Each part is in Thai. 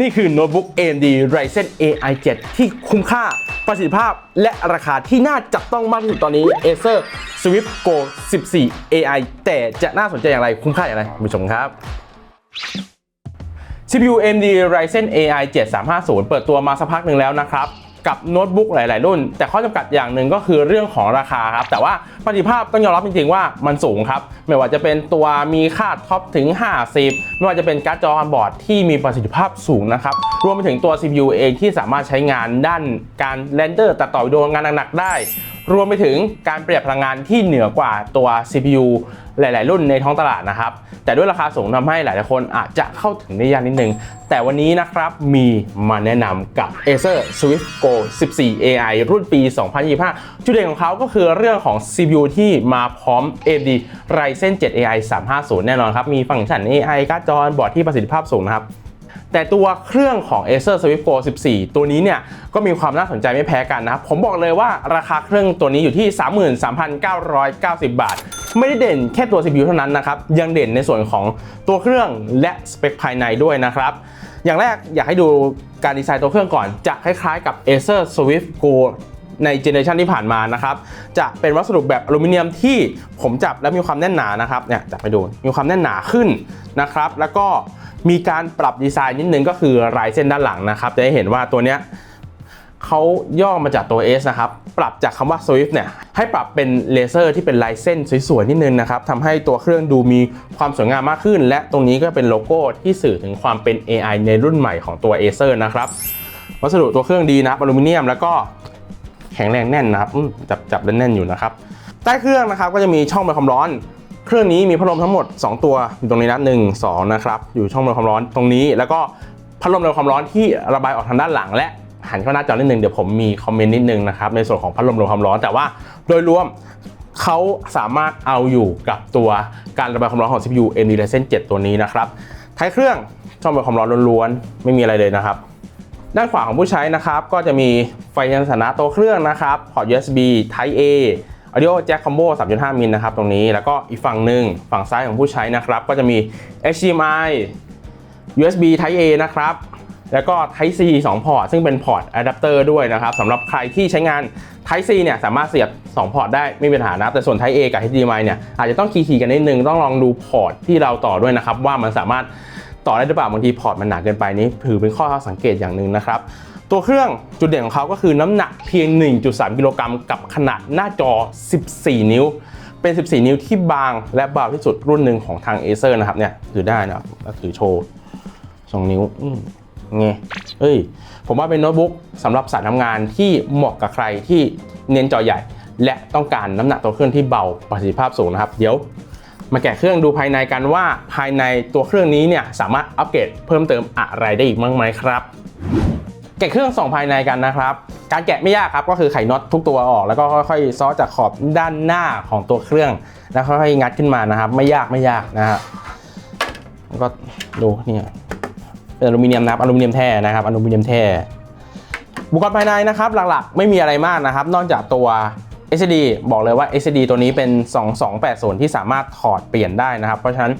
นี่คือโน้ตบุ๊ก AMD Ryzen AI 7 ที่คุ้มค่าประสิทธิภาพและราคาที่น่าจับต้องมากที่สุดตอนนี้ Acer Swift Go 14 AI แต่จะน่าสนใจอย่างไรคุ้มค่าอย่างไรคุณผู้ชมครับ CPU AMD Ryzen AI 7350 เปิดตัวมาสักพักหนึ่งแล้วนะครับ กับโน้ตบุ๊กหลาย ๆ รุ่น แต่ข้อจำกัดอย่างหนึ่งก็คือเรื่องของราคาครับ แต่ว่าประสิทธิภาพต้องยอมรับจริง ๆ ว่ามันสูงครับ ไม่ว่าจะเป็นตัวมีค่าท็อปถึง 50 ไม่ว่าจะเป็นการ์ดจออนบอร์ดที่มีประสิทธิภาพสูงนะครับ รวมไปถึงตัว CPU เองที่สามารถใช้งานด้านการเรนเดอร์ตัดต่อวิดีโองานหนัก ๆ ได้ รวมไปถึงการประหยัดพลังงานที่เหนือกว่าตัว CPU หลาย ๆ รุ่นในท้องตลาดนะครับ แต่ด้วยราคาสูงทำให้หลายๆคนอาจจะเข้าถึงได้ยากนิดนึง แต่วันนี้นะครับมีมาแนะนำกับ Acer Swift Go 14 AI รุ่นปี 2025 จุดเด่นของเขาก็คือเรื่องของ CPU ที่มาพร้อม AMD Ryzen 7 AI 350 แน่นอนครับ มีฟังก์ชัน AI การ์ดจอบอร์ดที่ประสิทธิภาพสูงนะครับ แต่ตัวเครื่องของ Acer Swift Go 14 ตัวนี้เนี่ยก็มีความน่าสนใจไม่แพ้กันนะครับผมบอกเลยว่าราคาเครื่องตัวนี้อยู่ที่ 33,990 บาท ไม่ได้เด่นแค่ตัว CPU เท่านั้นนะครับยังเด่นในส่วนของตัวเครื่องและสเปคภายในด้วยนะครับอย่างแรกอยากให้ดูการดีไซน์ตัวเครื่องก่อนจะคล้ายๆกับ Acer Swift Go ในเจเนอเรชันที่ผ่านมานะครับจะเป็นวัสดุแบบอลูมิเนียมที่ผมจับแล้วมีความแน่นหนานะครับเนี่ยจับไปดูมีความแน่นหนาขึ้นนะครับ แล้วก็มีการปรับดีไซน์นิดนึงก็คือลายเส้นด้านหลังนะครับ จะได้เห็นว่าตัวเนี้ยเขาย่อมาจากตัว S นะครับ ปรับจากคำว่า Swift เนี่ย ให้ปรับเป็นเลเซอร์ที่เป็นลายเส้นสวยๆ นิดนึงนะครับ ทำให้ตัวเครื่องดูมีความสวยงามมากขึ้น และตรงนี้ก็เป็นโลโก้ที่สื่อถึงความเป็น AI ในรุ่นใหม่ของตัว Acer นะครับ วัสดุตัวเครื่องดีนะอลูมิเนียม แล้วก็ แข็งแรงแน่นนะครับจับจับแน่นๆอยู่นะครับใต้เครื่องนะครับก็จะมีช่องระบายความร้อน เครื่องนี้มีพัดลมทั้งหมด 2 ตัวอยู่ตรงนี้นะหนึ่งสองนะครับอยู่ช่องระบายความร้อนตรงนี้ แล้วก็พัดลมระบายความร้อนที่ระบายออกทางด้านหลังและหันเข้าหน้าจอนิดนึงเดี๋ยวผมมีคอมเมนต์นิดนึงนะครับในส่วนของพัดลมระบายความร้อนแต่ว่าโดยรวมเขาสามารถเอาอยู่กับตัวการระบายความร้อนของ CPU AMD Ryzen 7 ตัวนี้นะครับท้ายเครื่องช่องระบายความร้อนล้วนๆไม่มีอะไรเลยนะครับ ด้านขวาของผู้ใช้นะครับ ก็จะมีไฟยันสถานะตัวเครื่องนะครับพอร์ต USB Type A Audio Jack Combo 3.5 มิลนะครับตรงนี้แล้วก็อีกฝั่งหนึ่งฝั่งซ้ายของผู้ใช้นะครับ ก็จะมี HDMI USB Type A นะครับแล้วก็ Type C 2 พอร์ต ซึ่งเป็นพอร์ตอะแดปเตอร์ด้วยนะครับสำหรับใครที่ใช้งาน Type C เนี่ยสามารถเสียบ 2 พอร์ตได้ไม่มีปัญหานะ แต่ส่วน Type A กับ HDMI เนี่ยอาจจะต้องคีย์กันนิดนึง ต้องลองดูพอร์ตที่เราต่อด้วยนะครับ ว่ามันสามารถ ต่อได้หรือเปล่าบางทีพอร์ตมันหนาเกินไปนี้ถือเป็นข้อสังเกตอย่างหนึ่งนะครับตัวเครื่องจุดเด่นของเขาก็คือน้ำหนักเพียง 1.3 กิโลกรัมกับขนาดหน้าจอ 14 นิ้ว เป็น 14 นิ้วที่บางและเบาที่สุดรุ่นหนึ่งของทาง Acer นะครับเนี่ยถือได้นะครับถือโชว์2นิ้วอืมไงเอ้ย ผมว่าเป็นโน้ตบุ๊กสำหรับสายทำงานที่เหมาะกับใครที่เน้นจอใหญ่ และต้องการน้ำหนักตัวเครื่องที่เบาประสิทธิภาพสูงนะครับ เดี๋ยว มาแกะเครื่องดูภายในกันว่าภายในตัวเครื่องนี้เนี่ยสามารถอัปเกรดเพิ่มเติมอะไรได้อีกบ้างไหมครับแกะเครื่องส่องภายในกันนะครับการแกะไม่ยากครับก็คือไขน็อตทุกตัวออก แล้วก็ค่อยๆซ้อจากขอบด้านหน้าของตัวเครื่อง แล้วค่อยๆงัดขึ้นมานะครับ ไม่ยากไม่ยากนะฮะก็ดูเนี่ยเป็นอลูมิเนียมนะครับอลูมิเนียมแท้นะครับอลูมิเนียมแท้อุปกรณ์ภายในนะครับหลักๆ ไม่มีอะไรมากนะครับ นอกจากตัว SSD บอกเลยว่า SSD ตัวนี้เป็น 2280 ที่สามารถถอดเปลี่ยนได้นะครับ เพราะฉะนั้น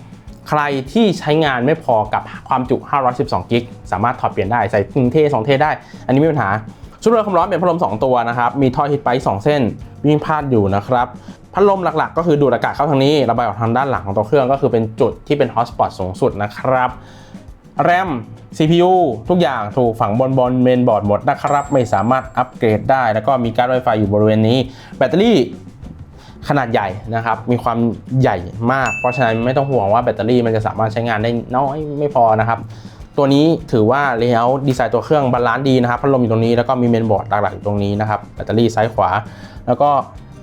ใครที่ใช้งานไม่พอกับความจุ 512 กิกสามารถถอดเปลี่ยนได้ใส่1เท2เทได้ อันนี้ไม่มีปัญหา ชุดเระบายความร้อนเป็นพัดลม 2 ตัวนะครับ มีท่อฮีทไปท์2เส้น วิ่งพาดอยู่นะครับ พัดลมหลักๆ ก็คือดูดอากาศเข้าทางนี้ ระบายออกทางด้านหลังของตัวเครื่องก็คือเป็นจุดที่เป็นฮอตสปอตสูงสุดนะครับ แรม CPU ทุกอย่างถูกฝังบนบนเมนบอร์ดหมดนะครับ ไม่สามารถอัปเกรดได้ แล้วก็มีการ์ด Wi-Fi อยู่บริเวณนี้ แบตเตอรี่ขนาดใหญ่นะครับ มีความใหญ่มาก เพราะฉะนั้นไม่ต้องห่วงว่าแบตเตอรี่มันจะสามารถใช้งานได้น้อยไม่พอนะครับ ตัวนี้ถือว่าเลเยอร์ดีไซน์ตัวเครื่องบาลานซ์ดีนะครับ พัดลมอยู่ตรงนี้แล้วก็มีเมนบอร์ดหลักๆอยู่ตรงนี้นะครับ แบตเตอรี่ซ้ายขวา แล้วก็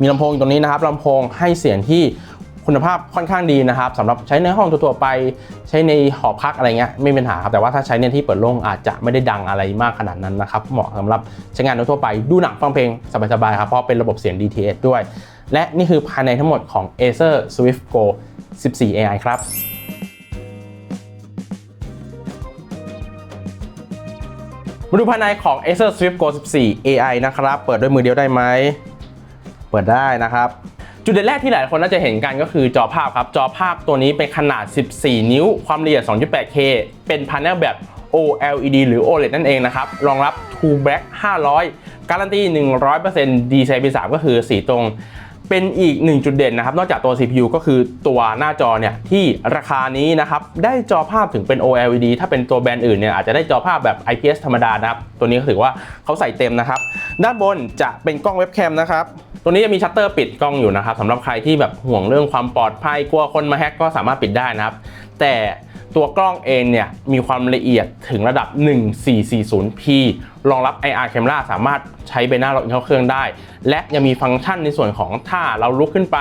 มีลำโพงอยู่ตรงนี้นะครับลำโพงให้เสียงที่ คุณภาพค่อนข้างดีนะครับสำหรับใช้ในห้องทั่วๆไปใช้ในหอพักอะไรเงี้ยไม่มีปัญหาครับแต่ว่าถ้าใช้ในที่เปิดโล่งอาจจะไม่ได้ดังอะไรมากขนาดนั้นนะครับเหมาะสำหรับใช้งานทั่วไปดูหนังฟังเพลงสบายๆครับเพราะเป็นระบบเสียง DTS ด้วย และนี่คือภายในทั้งหมดของ Acer Swift Go 14 AI ครับมาดูภายในของ Acer Swift Go 14 AI นะครับ เปิดด้วยมือเดียวได้ไหม เปิดได้นะครับ จุดเด่นแรกที่หลายคนน่าจะเห็นกันก็คือจอภาพครับ จอภาพตัวนี้เป็นขนาด 14 นิ้ว ความละเอียด 2.8K เป็นพาร์เนลแบบ OLED หรือ OLED นั่นเองนะครับ รองรับ True Black 500 การันตี 100% DCI P3 ก็คือสีตรง เป็นอีกหนึ่งจุดเด่นนะครับ นอกจากตัว CPU ก็คือตัวหน้าจอเนี่ยที่ราคานี้นะครับ ได้จอภาพถึงเป็น OLED ถ้าเป็นตัวแบรนด์อื่นเนี่ยอาจจะได้จอภาพแบบ IPS ธรรมดานะครับ ตัวนี้ก็ถือว่าเขาใส่เต็มนะครับ ด้านบนจะเป็นกล้องเว็บแคมนะครับ ตัวนี้จะมีชัตเตอร์ปิดกล้องอยู่นะครับสำหรับใครที่แบบห่วงเรื่องความปลอดภัยกลัวคนมาแฮ็กก็สามารถปิดได้นะครับ แต่ ตัวกล้องเองเนี่ยมีความละเอียดถึงระดับ 1440p รองรับ IR camera สามารถใช้ใบหน้าล็อกเข้าเครื่องได้ และยังมีฟังก์ชันในส่วนของถ้าเราลุกขึ้นไป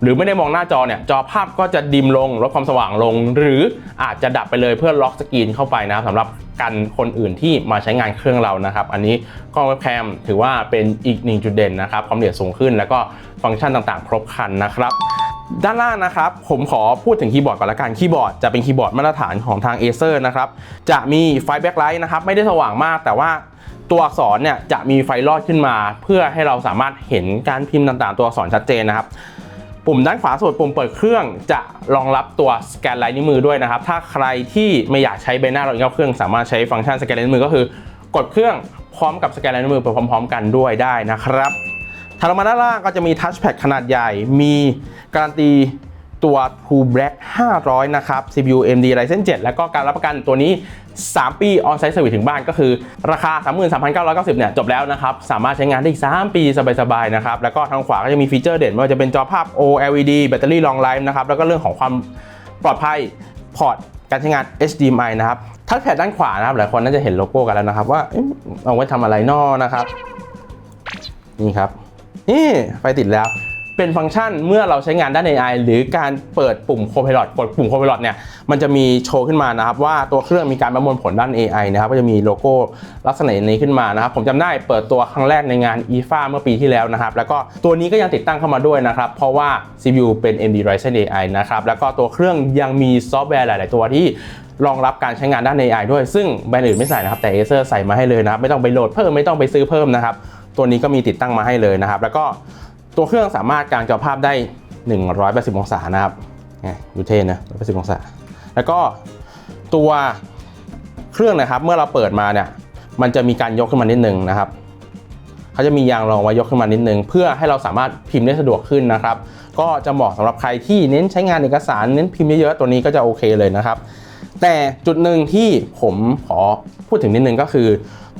หรือไม่ได้มองหน้าจอเนี่ย จอภาพก็จะดิมลงลดความสว่างลง หรืออาจจะดับไปเลยเพื่อล็อกสกรีนเข้าไปนะครับสำหรับกันคนอื่นที่มาใช้งานเครื่องเรานะครับ อันนี้กล้องเว็บแคมถือว่าเป็นอีกหนึ่งจุดเด่นนะครับความละเอียดสูงขึ้น แล้วก็ฟังก์ชันต่างๆ ครบครันนะครับ ด้านล่างนะครับผมขอพูดถึงคีย์บอร์ดก่อนละกันคีย์บอร์ดจะเป็นคีย์บอร์ดมาตรฐานของทาง Acer นะครับจะมีไฟแบ็คไลท์นะครับไม่ได้สว่างมากแต่ว่าตัวอักษรเนี่ยจะมีไฟลอดขึ้นมา เพื่อให้เราสามารถเห็นการพิมพ์ต่างๆ ตัวอักษรชัดเจนนะครับปุ่มด้านขวาสุดปุ่มเปิดเครื่องจะรองรับตัวสแกนลายนิ้วมือด้วยนะครับ ถ้าใครที่ไม่อยากใช้ใบหน้าเราเข้าเครื่อง สามารถใช้ฟังก์ชันสแกนลายนิ้วมือก็คือ กดเครื่องพร้อมกับสแกนลายนิ้วมือไปพร้อม ๆ กันด้วยได้นะครับ ถัดลงมาด้านล่างก็จะมีทัชแพดขนาดใหญ่ มีการันตีตัว True Black 500 นะครับ CPU AMD Ryzen 7 แล้วก็การรับประกันตัวนี้ 3 ปี On-Site Service ถึงบ้านก็คือ ราคา 33,990 เนี่ย จบแล้วนะครับ สามารถใช้งานได้อีก 3 ปีสบายๆ นะครับ แล้วก็ทางขวาก็จะมีฟีเจอร์เด่น ไม่ว่าจะเป็นจอภาพ OLED แบตเตอรี่ Long Life นะครับ แล้วก็เรื่องของความปลอดภัยพอร์ตการใช้งาน HDMI นะครับทัชแพดด้านขวานะครับ หลายคนน่าจะเห็นโลโก้กันแล้วนะครับ ว่าเอ๊ะเอาไว้ทำอะไรนอนะครับ นี่ครับ นี่ไฟติดแล้ว เป็นฟังก์ชันเมื่อเราใช้งานด้าน AI หรือการเปิดปุ่ม Copilot กดปุ่ม Copilot เนี่ยมันจะมีโชว์ขึ้นมานะครับ ว่าตัวเครื่องมีการประมวลผลด้าน AI นะครับก็จะมีโลโก้ลักษณะนี้ขึ้นมานะครับ ผมจำได้เปิดตัวครั้งแรกในงาน IFA เมื่อปีที่แล้วนะครับ แล้วก็ตัวนี้ก็ยังติดตั้งเข้ามาด้วยนะครับ เพราะว่า CPU เป็น AMD Ryzen AI นะครับ แล้วก็ตัวเครื่องยังมีซอฟต์แวร์หลาย ๆ ตัวที่รองรับการใช้งานด้าน AI ด้วย ซึ่งแบรนด์อื่นไม่ใส่นะครับ แต่ Acer ใส่มาให้เลยนะครับ ไม่ต้องไปโหลดเพิ่ม ไม่ต้องไปซื้อเพิ่มนะครับ ตัวนี้ก็มีติดตั้งมาให้เลยนะครับ แล้วก็ ตัวเครื่องสามารถกางจอภาพได้ 180 องศานะครับดูเท่นะ180 องศา แล้วก็ตัวเครื่องนะครับ เมื่อเราเปิดมาเนี่ยมันจะมีการยกขึ้นมานิดนึงนะครับเขาจะมียางรองไว้ยกขึ้นมานิดนึง เพื่อให้เราสามารถพิมพ์ได้สะดวกขึ้นนะครับ ก็จะเหมาะสำหรับใครที่เน้นใช้งานเอกสารเน้นพิมพ์เยอะๆตัวนี้ก็จะโอเคเลยนะครับ แต่จุดหนึ่งที่ผมขอพูดถึงนิดนึงก็คือ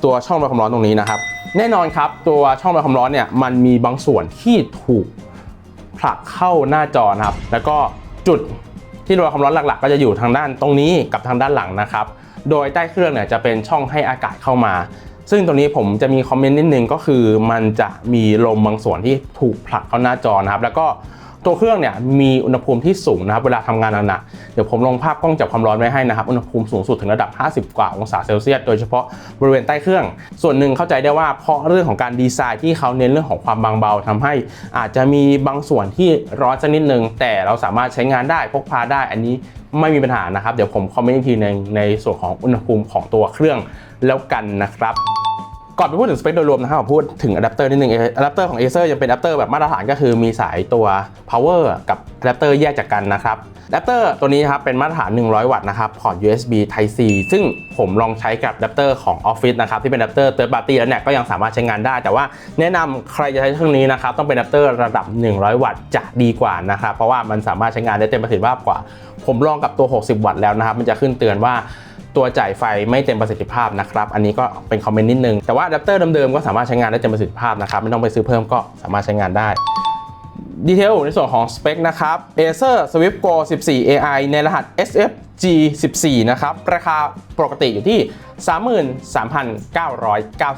ตัวช่องระบายความร้อนตรงนี้นะครับ แน่นอนครับตัวช่องระบายความร้อนเนี่ยมันมีบางส่วนที่ถูกผลักเข้าหน้าจอนะครับ แล้วก็จุดที่ระบายความร้อนหลักๆ ก็จะอยู่ทางด้านตรงนี้กับทางด้านหลังนะครับ โดยใต้เครื่องเนี่ยจะเป็นช่องให้อากาศเข้ามา ซึ่งตรงนี้ผมจะมีคอมเมนต์นิดนึงก็คือ มันจะมีลมบางส่วนที่ถูกผลักเข้าหน้าจอนะครับ แล้วก็ ตัวเครื่องเนี่ยมีอุณหภูมิที่สูงนะครับเวลาทำงานหนักๆเดี๋ยวผมลงภาพกล้องจับความร้อนไว้ให้นะครับอุณหภูมิสูงสุดถึงระดับ 50 กว่าองศาเซลเซียสโดยเฉพาะบริเวณใต้เครื่อง ส่วนหนึ่งเข้าใจได้ว่าเพราะเรื่องของการดีไซน์ที่เขาเน้นเรื่องของความบางเบาทำให้อาจจะมีบางส่วนที่ร้อนสักนิดนึงแต่เราสามารถใช้งานได้พกพาได้อันนี้ไม่มีปัญหานะครับ เดี๋ยวผมคอมเมนต์อีกทีหนึงในส่วนของอุณหภูมิของตัวเครื่องแล้วกันนะครับ ก่อนไปพูดถึงสเปคโดยรวมนะครับผมพูดถึงอะแดปเตอร์นิดนึงอะแดปเตอร์ของ Acer ยังเป็นอะแดปเตอร์แบบมาตรฐานก็คือมีสายตัว power กับอะแดปเตอร์แยกจากกันนะครับอะแดปเตอร์ตัวนี้ครับเป็นมาตรฐาน 100 วัตต์นะครับพอร์ต USB Type C ซึ่งผมลองใช้กับอะแดปเตอร์ของ Office นะครับที่เป็นอะแดปเตอร์ Third Party แล้วเนี่ยก็ยังสามารถใช้งานได้ แต่ว่าแนะนำใครจะใช้เครื่องนี้นะครับต้องเป็นอะแดปเตอร์ระดับ 100 วัตต์จะดีกว่านะครับเพราะว่ามันสามารถใช้งานได้เต็มประสิทธิภาพกว่า ผมลองกับตัว 60 วัตต์แล้วนะครับมันจะขึ้นเตือนว่า ตัวจ่ายไฟไม่เต็มประสิทธิภาพนะครับ อันนี้ก็เป็นคอมเมนต์นิดนึง แต่ว่าอะแดปเตอร์เดิมๆก็สามารถใช้งานได้เต็มประสิทธิภาพนะครับ ไม่ต้องไปซื้อเพิ่มก็สามารถใช้งานได้ดีเทลในส่วนของสเปคนะครับ Acer Swift Go 14 AI ในรหัส SFG 14 นะครับ ราคาปกติอยู่ที่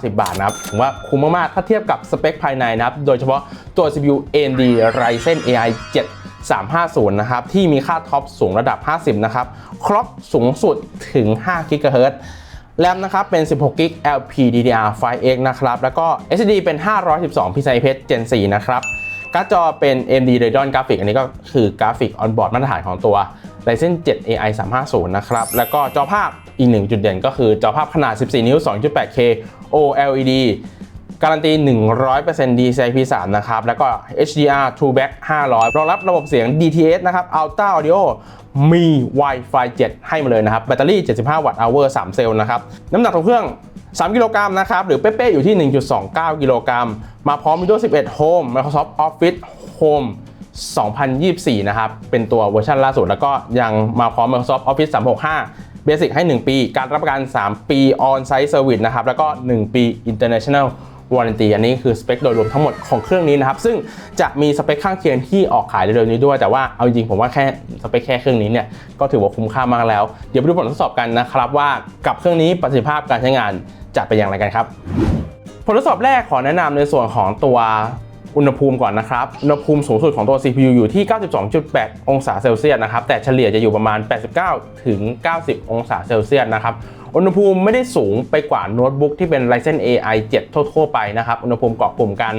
33,990 บาทนะครับผมว่าคุ้มมาก ๆ ถ้าเทียบกับสเปคภายในนะครับ โดยเฉพาะตัว CPU AMD Ryzen AI 7 350 นะครับ ที่มีค่าท็อปสูงระดับ 50 นะครับคล็อกสูงสุดถึง5 GHz แรมนะครับเป็น 16 g b LPDDR5X นะครับ แล้วก็ SSD เป็น 512 PCIe Gen 4 นะครับการ์ดจอเป็น AMD Radeon Graphics อันนี้ก็คือกราฟิกออนบอร์ดมาตรฐานของตัว Ryzen 7 AI 350 นะครับ แล้วก็จอภาพอีกหนึ่งจุดเด่นก็คือจอภาพขนาด 14 นิ้ว 2.8K OLED การันตี 100% DCI P3 นะครับ แล้วก็ HDR TrueBack 500 รองรับระบบเสียง DTS นะครับ Ultra Audio มี Wi-Fi 7 ให้มาเลยนะครับ แบตเตอรี่ 75 วัตต์ hour 3 เซลล์นะครับ น้ำหนักของเครื่อง 3 กิโลกรัมนะครับ หรือเป๊ะๆอยู่ที่ 1.29 กิโลกรัม มาพร้อม Windows 11 Home Microsoft Office Home 2024 นะครับ เป็นตัวเวอร์ชันล่าสุด แล้วก็ยังมาพร้อม Microsoft Office 365 Basic ให้ 1 ปี การรับประกัน 3 ปี On-Site Service นะครับ แล้วก็ 1 ปี International Warranty อันนี้คือสเปคโดยรวมทั้งหมดของเครื่องนี้นะครับ ซึ่งจะมีสเปคข้างเคียงที่ออกขายเร็วๆนี้ด้วย แต่ว่าเอาจริงผมว่าแค่สเปคแค่เครื่องนี้เนี่ยก็ถือว่าคุ้มค่ามากแล้ว เดี๋ยวไปดูผลทดสอบกันนะครับว่ากับเครื่องนี้ประสิทธิภาพการใช้งานจะเป็นอย่างไรกันครับ ผลทดสอบแรกขอแนะนำในส่วนของตัวอุณหภูมิก่อนนะครับ อุณหภูมิสูงสุดของตัว CPU อยู่ที่ 92.8 องศาเซลเซียสนะครับ แต่เฉลี่ยจะอยู่ประมาณ 89 ถึง 90 องศาเซลเซียสนะครับ อุณหภูมิไม่ได้สูงไปกว่าโน้ตบุ๊กที่เป็น Ryzen AI 7 ทั่วๆไปนะครับ อุณหภูมิเกาะกลุ่มกัน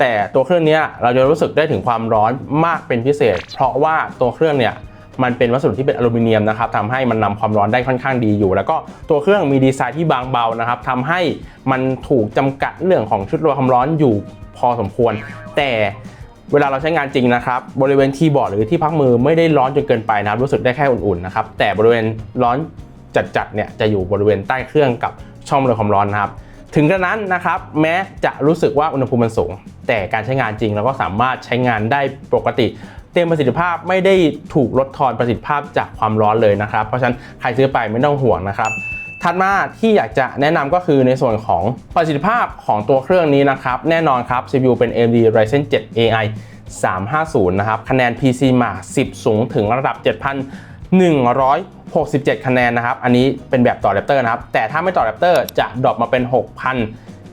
แต่ตัวเครื่องนี้เราจะรู้สึกได้ถึงความร้อนมากเป็นพิเศษ เพราะว่าตัวเครื่องเนี่ยมันเป็นวัสดุที่เป็นอลูมิเนียมนะครับทำให้มันนำความร้อนได้ค่อนข้างดีอยู่ แล้วก็ตัวเครื่องมีดีไซน์ที่บางเบานะครับทำให้มันถูกจำกัดเรื่องของชุดระบายความร้อนอยู่พอสมควร แต่เวลาเราใช้งานจริงนะครับ บริเวณคีย์บอร์ดหรือที่พักมือไม่ได้ร้อนจนเกินไปนะครับรู้สึกได้แค่อุ่นๆนะครับแต่บริเวณร้อน จัดๆเนี่ยจะอยู่บริเวณใต้เครื่องกับช่องระบายความร้อนนะครับ ถึงกระนั้นนะครับแม้จะรู้สึกว่าอุณหภูมิมันสูง แต่การใช้งานจริงเราก็สามารถใช้งานได้ปกติเต็มประสิทธิภาพไม่ได้ถูกลดทอนประสิทธิภาพจากความร้อนเลยนะครับ เพราะฉะนั้นใครซื้อไปไม่ต้องห่วงนะครับถัดมาที่อยากจะแนะนำก็คือในส่วนของประสิทธิภาพของตัวเครื่องนี้นะครับ แน่นอนครับ CPU เป็น AMD Ryzen 7 AI 350 นะครับ คะแนน PC Mark 10 สูงถึงระดับ 167 คะแนนนะครับ อันนี้เป็นแบบต่อแรปเตอร์นะครับ แต่ถ้าไม่ต่อแรปเตอร์จะดรอปมาเป็น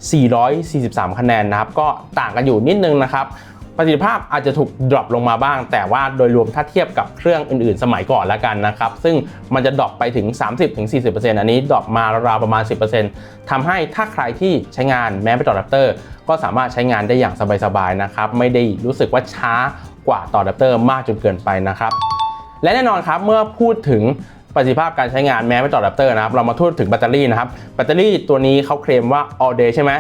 6,443 คะแนนนะครับ ก็ต่างกันอยู่นิดนึงนะครับ ประสิทธิภาพอาจจะถูกดรอปลงมาบ้าง แต่ว่าโดยรวมถ้าเทียบกับเครื่องอื่นๆ สมัยก่อนแล้วกันนะครับ ซึ่งมันจะดรอปไปถึง 30-40%อันนี้ดรอปมาราวประมาณ 10%ทำให้ถ้าใครที่ใช้งานแม้ไปต่อแรปเตอร์ ก็สามารถใช้งานได้อย่างสบายๆนะครับ ไม่ได้รู้สึกว่าช้ากว่าต่อแรปเตอร์มากจนเกินไปนะครับ และแน่นอนครับเมื่อพูดถึงประสิทธิภาพการใช้งานแม้ไม่ต่อแรปเตอร์นะครับเรามาพูดถึงแบตเตอรี่นะครับแบตเตอรี่ตัวนี้เขาเคลมว่า all day ใช่ไหม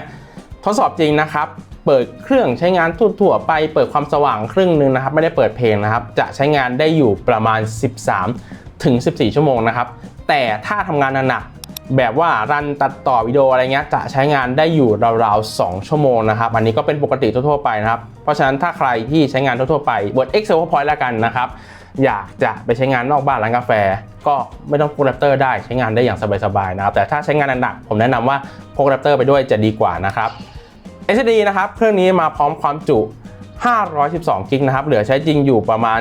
ทดสอบจริงนะครับเปิดเครื่องใช้งานทั่วๆไปเปิดความสว่างครึ่งหนึงนะครับ ไม่ได้เปิดเพลงนะครับ จะใช้งานได้อยู่ประมาณ 13 ถึง 14 ชั่วโมงนะครับ แต่ถ้าทำงานหนักแบบว่ารันตัดต่อวิดีโออะไรเงี้ยจะใช้งานได้อยู่ราวๆ 2 ชั่วโมงนะครับ อันนี้ก็เป็นปกติทั่วๆไปนะครับ เพราะฉะนั้นถ้าใครที่ใช้งานทั่วๆไป Word Excel PowerPoint แล้วกันนะครับ อยากจะไปใช้งานนอกบ้านร้านกาแฟ ก็ไม่ต้องพกแรปเตอร์ได้ใช้งานได้อย่างสบายๆนะครับแต่ถ้าใช้งานหนักผมแนะนำว่าพกแรปเตอร์ไปด้วยจะดีกว่านะครับ SSD นะครับเครื่องนี้มาพร้อมความจุ 512 กิกนะครับเหลือใช้จริงอยู่ประมาณ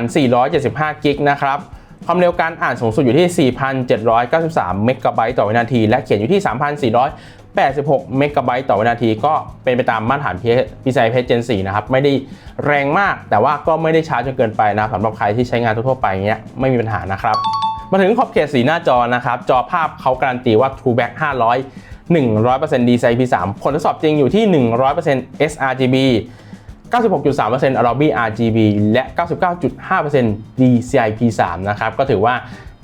475 กิกนะครับความเร็วการอ่านสูงสุดอยู่ที่ 4,793 เมกะไบต์ต่อวินาที และเขียนอยู่ที่ 86 เมกะไบต์ต่อวินาทีก็เป็นไปตามมาตรฐาน PCI Express Gen 4 นะครับ ไม่ได้แรงมาก แต่ว่าก็ไม่ได้ช้าจนเกินไปนะสำหรับใครที่ใช้งานทั่วๆไปเงี้ยไม่มีปัญหานะครับ มาถึงขอบเขตสีหน้าจอนะครับ จอภาพเขาการันตีว่า TrueBack 500 100% DCI P3 ผลทดสอบจริงอยู่ที่ 100% sRGB 96.3% Adobe RGB และ 99.5% DCI P3 นะครับ ก็ถือว่า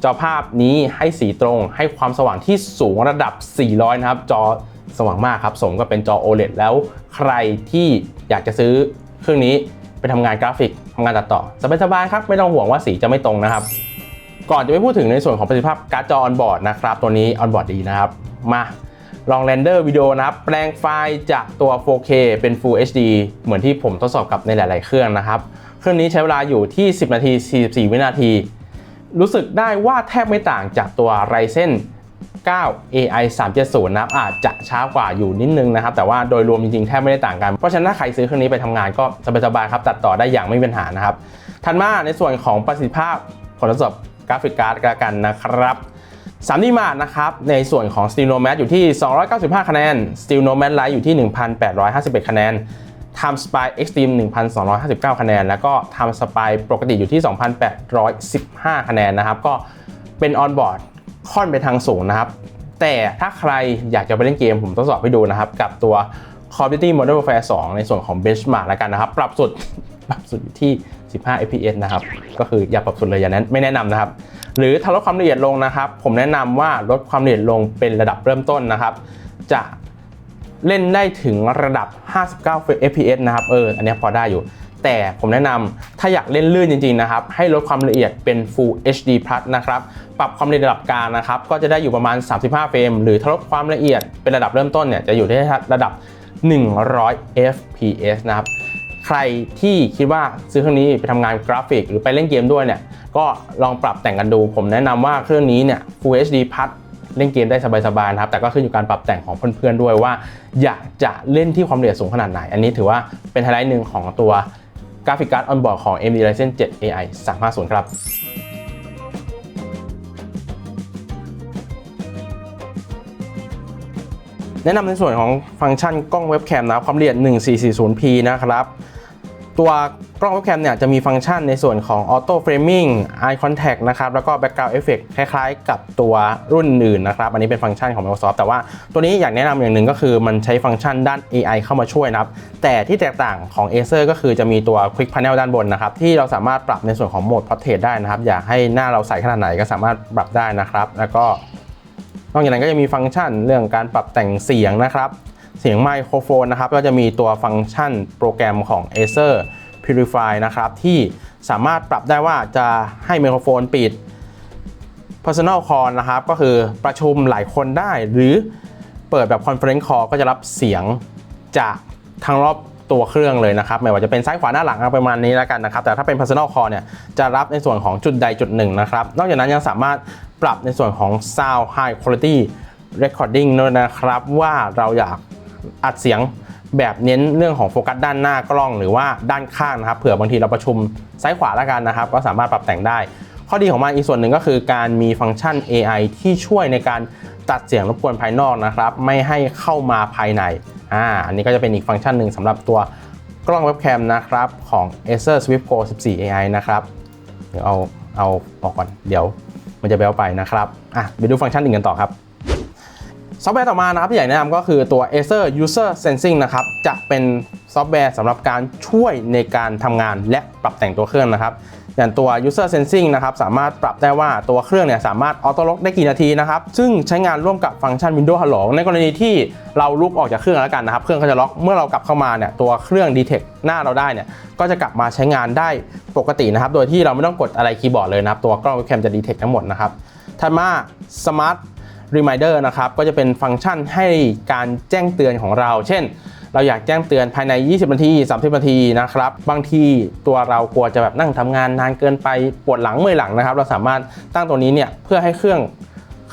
จอภาพนี้ให้สีตรง ให้ความสว่างที่สูงระดับ 400 นะครับ จอสว่างมากครับ สมกับเป็นจอ OLED แล้วใครที่อยากจะซื้อเครื่องนี้ไปทำงานกราฟิกทำงานตัดต่อสบายๆครับ ไม่ต้องห่วงว่าสีจะไม่ตรงนะครับ ก่อนจะไปพูดถึงในส่วนของประสิทธิภาพการ์ดจอออนบอร์ดนะครับ ตัวนี้ออนบอร์ดดีนะครับ มาลองเรนเดอร์วิดีโอนะครับ แปลงไฟล์จากตัว 4K เป็น Full HD เหมือนที่ผมทดสอบกับในหลาย ๆ เครื่องนะครับ เครื่องนี้ใช้เวลาอยู่ที่ 10 นาที 44 วินาที รู้สึกได้ว่าแทบไม่ต่างจากตัว Ryzen 9 AI 370นะครับอาจจะช้ากว่าอยู่นิดนึงนะครับ แต่ว่าโดยรวมจริงๆ แทบไม่ได้ต่างกัน เพราะฉะนั้นถ้าใครซื้อเครื่องนี้ไปทำงานก็สบายๆครับ ตัดต่อได้อย่างไม่มีปัญหานะครับถัดมาในส่วนของประสิทธิภาพผลทดสอบกราฟิกการ์ดกันนะครับ 3D Mark นะครับ ในส่วนของ Steel Nomad อยู่ที่ 295 คะแนน Steel Nomad Lite อยู่ที่ 1,851 คะแนน Time Spy Extreme 1,259 คะแนน แล้วก็ Time Spy ปกติอยู่ที่ 2,815 คะแนนนะครับ ก็เป็น on board ค่อนไปทางสูงนะครับ แต่ถ้าใครอยากจะไปเล่นเกมผมทดสอบให้ดูนะครับ กับตัว Call of Duty Modern Warfare 2 ในส่วนของ Benchmark แล้วกันนะครับ ปรับสุดปรับสุดอยู่ที่ 15 fps นะครับ ก็คืออย่าปรับสุดเลยอย่างนั้นไม่แนะนำนะครับ หรือถ้าลดความละเอียดลงนะครับ ผมแนะนำว่าลดความละเอียดลงเป็นระดับเริ่มต้นนะครับ จะ เล่นได้ถึงระดับ 59 fps นะครับ เออ อันนี้พอได้อยู่ แต่ผมแนะนำถ้าอยากเล่นลื่นจริง ๆ นะครับ ให้ลดความละเอียดเป็น Full HD Plus นะครับ ปรับความละเอียดระดับกลางนะครับ ก็จะได้อยู่ประมาณ 35 เฟรม หรือถ้าลดความละเอียดเป็นระดับเริ่มต้นเนี่ย จะอยู่ที่ระดับ 100 fps นะครับ ใครที่คิดว่าซื้อเครื่องนี้ไปทำงานกราฟิก หรือไปเล่นเกมด้วยเนี่ย ก็ลองปรับแต่งกันดู ผมแนะนำว่าเครื่องนี้เนี่ย Full HD Plus เล่นเกมได้สบายๆนะครับแต่ก็ขึ้นอยู่การปรับแต่งของเพื่อนๆด้วยว่า อยากจะเล่นที่ความละเอียดสูงขนาดไหน อันนี้ถือว่าเป็นไฮไลท์หนึ่งของตัวกราฟิกการ์ดออนบอร์ดของ AMD Ryzen 7 AI 350 ครับแนะนำในส่วนของฟังก์ชันกล้องเว็บแคมนะครับความละเอียด 1440p นะครับ ตัว กล้องเว็บแคมเนี่ยจะมีฟังก์ชันในส่วนของ Auto Framing Eye Contact นะครับแล้วก็ Background Effect คล้ายๆ กับตัวรุ่นอื่นนะครับอันนี้เป็นฟังก์ชันของ Microsoft แต่ว่าตัวนี้อยากแนะนำอย่างหนึ่งก็คือมันใช้ฟังก์ชันด้าน AI เข้ามาช่วยนะครับแต่ที่แตกต่างของ Acer ก็คือจะมีตัว Quick Panel ด้านบนนะครับที่เราสามารถปรับในส่วนของโหมด Portrait ได้นะครับอยากให้หน้าเราใสขนาดไหนก็สามารถปรับได้นะครับแล้วก็นอกจากนั้นก็จะมีฟังก์ชันเรื่องการปรับแต่งเสียงนะครับเสียงไมโครโฟนนะครับก็จะมีตัวฟังก์ชันโปรแกรมของ Acer Purify นะครับที่สามารถปรับได้ว่าจะให้ไมโครโฟนปิด Personal Call นะครับก็คือประชุมหลายคนได้ หรือเปิดแบบ Conference Call ก็จะรับเสียงจากทั้งรอบตัวเครื่องเลยนะครับไม่ว่าจะเป็นซ้ายขวาหน้าหลังประมาณนี้แล้วกันนะครับ แต่ถ้าเป็น Personal Call เนี่ยจะรับในส่วนของจุดใดจุดหนึ่งนะครับ นอกจากนั้นยังสามารถปรับในส่วนของ Sound High Quality Recording ด้วยนะครับ ว่าเราอยากอัดเสียง แบบเน้นเรื่องของโฟกัสด้านหน้ากล้องหรือว่าด้านข้างนะครับเผื่อบางทีเราประชุมซ้ายขวาแล้วกันนะครับ ก็สามารถปรับแต่งได้ ข้อดีของมันอีกส่วนหนึ่งก็คือการมีฟังก์ชัน AI ที่ช่วยในการตัดเสียงรบกวนภายนอกนะครับ ไม่ให้เข้ามาภายในอ่าอันนี้ก็จะเป็นอีกฟังก์ชันหนึ่งสำหรับตัวกล้องเว็บแคมนะครับของ Acer Swift Go 14 AI นะครับเดี๋ยวเอาเอาออกก่อนเดี๋ยวมันจะแบลไปนะครับอะไปดูฟังก์ชันอื่นกันต่อครับ ซอฟต์แวร์ต่อมานะครับที่อยากแนะนำก็คือตัว Acer User Sensing นะครับ จะเป็นซอฟต์แวร์สำหรับการช่วยในการทำงานและปรับแต่งตัวเครื่องนะครับ อย่างตัว User Sensing นะครับ สามารถปรับได้ว่าตัวเครื่องเนี่ยสามารถออโต้ล็อกได้กี่นาทีนะครับ ซึ่งใช้งานร่วมกับฟังก์ชัน Windows Hello ในกรณีที่เราลุกออกจากเครื่องแล้วกันนะครับ เครื่องก็จะล็อกเมื่อเรากลับเข้ามาเนี่ยตัวเครื่อง detect หน้าเราได้เนี่ยก็จะกลับมาใช้งานได้ปกตินะครับ โดยที่เราไม่ต้องกดอะไรคีย์บอร์ดเลยนะครับตัวกล้องแคมจะ detect ทั้งหมดนะครับถัดมา Smart Reminder นะครับก็จะเป็นฟังก์ชันให้การแจ้งเตือนของเรา เช่น เราอยากแจ้งเตือนภายใน 20 นาที 30 นาทีนะครับ บางทีตัวเรากลัวจะแบบนั่งทำงานนานเกินไปปวดหลังเมื่อยหลังนะครับ เราสามารถตั้งตัวนี้เนี่ยเพื่อให้เครื่อง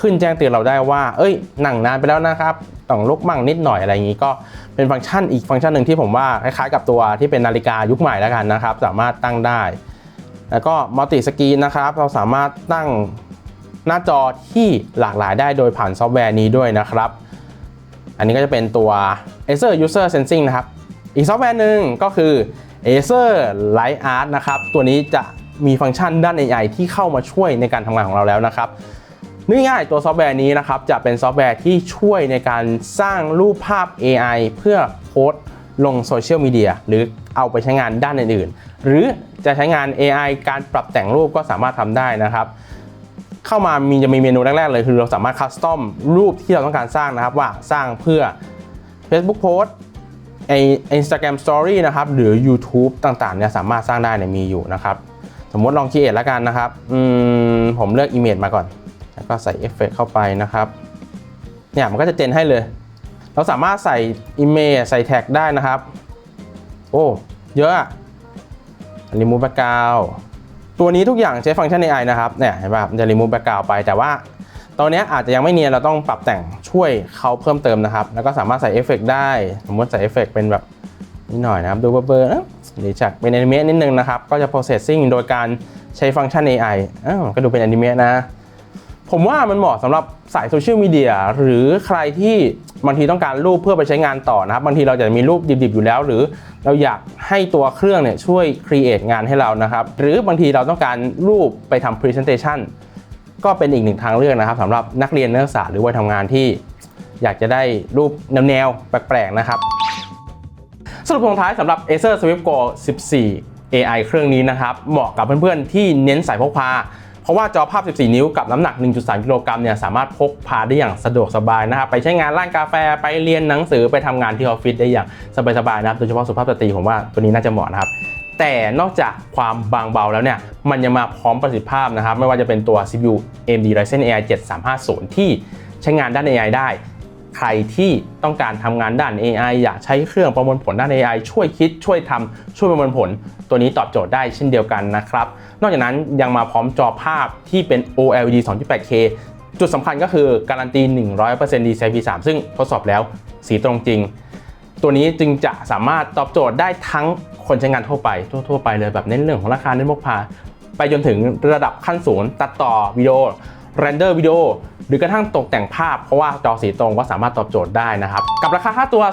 ขึ้นแจ้งเตือนเราได้ว่า เอ้ยนั่งนานไปแล้วนะครับต้องลุกมั่งนิดหน่อยอะไรอย่างนี้ก็เป็นฟังก์ชันอีกฟังก์ชันหนึ่งที่ผมว่าคล้ายๆกับตัวที่เป็นนาฬิกายุคใหม่แล้วกันนะครับ สามารถตั้งได้ แล้วก็มัลติสกรีนนะครับ เราสามารถตั้ง หน้าจอที่หลากหลายได้โดยผ่านซอฟต์แวร์นี้ด้วยนะครับ อันนี้ก็จะเป็นตัว Acer User Sensing นะครับ อีกซอฟต์แวร์หนึ่งก็คือ Acer Light Art นะครับ ตัวนี้จะมีฟังก์ชันด้าน AI ที่เข้ามาช่วยในการทำงานของเราแล้วนะครับนึกง่ายตัวซอฟต์แวร์นี้นะครับจะเป็นซอฟต์แวร์ที่ช่วยในการสร้างรูปภาพ AI เพื่อโพสต์ลงโซเชียลมีเดียหรือเอาไปใช้งานด้านอื่นๆ หรือจะใช้งาน AI การปรับแต่งรูปก็สามารถทำได้นะครับ เข้ามามีจะมีเมนูแรกๆเลยคือเราสามารถคัสตอมรูปที่เราต้องการสร้างนะครับว่าสร้างเพื่อ Facebook Post ไอ Instagram Story นะครับหรือ YouTube ต่างๆเนี่ยสามารถสร้างได้เนี่ยมีอยู่นะครับสมมติลองคีเอทแล้วกันนะครับอืมผมเลือก Image มาก่อน แล้วก็ใส่เอฟเฟกเข้าไปนะครับเนี่ยมันก็จะเจนให้เลย เราสามารถใส่ Image ใส่แท็กได้นะครับ โอ้ เยอะอะรีมูฟแบ็กกราว ตัวนี้ทุกอย่างใช้ฟังก์ชัน AI นะครับเนี่ยเห็นป่ะมันจะรีมูฟแบ็กกราวไป แต่ว่าตอนนี้อาจจะยังไม่เนียนเราต้องปรับแต่งช่วยเขาเพิ่มเติมนะครับ แล้วก็สามารถใส่เอฟเฟกได้ สมมติใส่เอฟเฟกเป็นแบบนิดหน่อยนะครับ ดูเบอร์ๆนะหรือจากเป็นแอนิเมะนิดนึงนะครับ ก็จะ processing โดยการใช้ฟังก์ชัน AI อ้าวก็ดูเป็นแอนิเมะนะ ผมว่ามันเหมาะสำหรับสายโซเชียลมีเดียหรือใครที่บางทีต้องการรูปเพื่อไปใช้งานต่อนะครับบางทีเราจะมีรูปดิบๆอยู่แล้ว หรือเราอยากให้ตัวเครื่องเนี่ยช่วยครีเอทงานให้เรานะครับหรือบางทีเราต้องการรูปไปทำ Presentation ก็เป็นอีกหนึ่งทางเลือกนะครับสำหรับนักเรียนนักศึกษาหรือวัยทำงานที่อยากจะได้รูปแนวๆแปลกๆนะครับสรุปลงท้ายสำหรับ Acer Swift Go 14 AI เครื่องนี้นะครับ เหมาะกับเพื่อนๆที่เน้นสายพกพา เพราะว่าจอภาพ 14 นิ้วกับน้ำหนัก 1.3 กิโลกรัมเนี่ยสามารถพกพาได้อย่างสะดวกสบายนะครับไปใช้งานร้านกาแฟไปเรียนหนังสือไปทำงานที่ออฟฟิศได้อย่างสบายๆนะครับโดยเฉพาะสุภาพสตรีผมว่าตัวนี้น่าจะเหมาะนะครับแต่นอกจากความบางเบาแล้วเนี่ย มันยังมาพร้อมประสิทธิภาพนะครับ ไม่ว่าจะเป็นตัว CPU AMD Ryzen AI 7350 ที่ใช้งานด้าน AI ได้ ใครที่ต้องการทำงานด้าน AI อยากใช้เครื่องประมวลผลด้าน AI ช่วยคิดช่วยทำช่วยประมวลผล ตัวนี้ตอบโจทย์ได้เช่นเดียวกันนะครับ นอกจากนั้นยังมาพร้อมจอภาพที่เป็น OLED 2.8K จุดสำคัญก็คือการันตี 100% DCI-P3 ซึ่งทดสอบแล้วสีตรงจริง ตัวนี้จึงจะสามารถตอบโจทย์ได้ทั้งคนใช้งานทั่วไปทั่วๆไปเลยแบบเน้นเรื่องของราคาเน้นพกพาไปจนถึงระดับขั้นสูงตัดต่อวิดีโอ เรนเดอร์วิดีโอหรือกระทั่งตกแต่งภาพเพราะว่าจอสีตรงก็สามารถตอบโจทย์ได้นะครับ กับราคาค่าตัว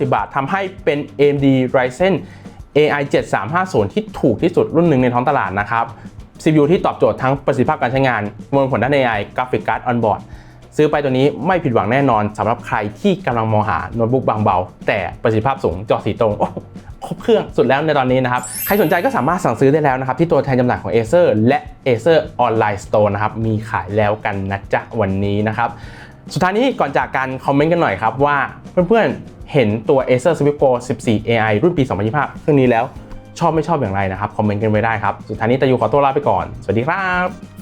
33,990 บาททำให้เป็น AMD Ryzen AI 7350 ที่ถูกที่สุดรุ่นหนึ่งในท้องตลาดนะครับ CPU ที่ตอบโจทย์ทั้งประสิทธิภาพการใช้งานมวลผลด้าน AI กราฟิกการ์ดออนบอร์ด ซื้อไปตัวนี้ไม่ผิดหวังแน่นอนสำหรับใครที่กำลังมองหาโน้ตบุ๊กบางเบา แต่ประสิทธิภาพสูงจอสีตรงครบเครื่องสุดแล้วในตอนนี้นะครับ ใครสนใจก็สามารถสั่งซื้อได้แล้วนะครับ ที่ตัวแทนจำหน่ายของ Acer และ Acer Online Store นะครับ มีขายแล้วกันนะจ๊ะวันนี้นะครับ สุดท้ายนี้ก่อนจากการคอมเมนต์กันหน่อยครับว่าเพื่อนๆเห็นตัว Acer Swift Pro 14 AI รุ่นปี 2025เครื่องนี้แล้วชอบไม่ชอบอย่างไรนะครับ คอมเมนต์กันไว้ได้ครับ สุดท้ายนี้ตายูขอตัวลาไปก่อน สวัสดีครับ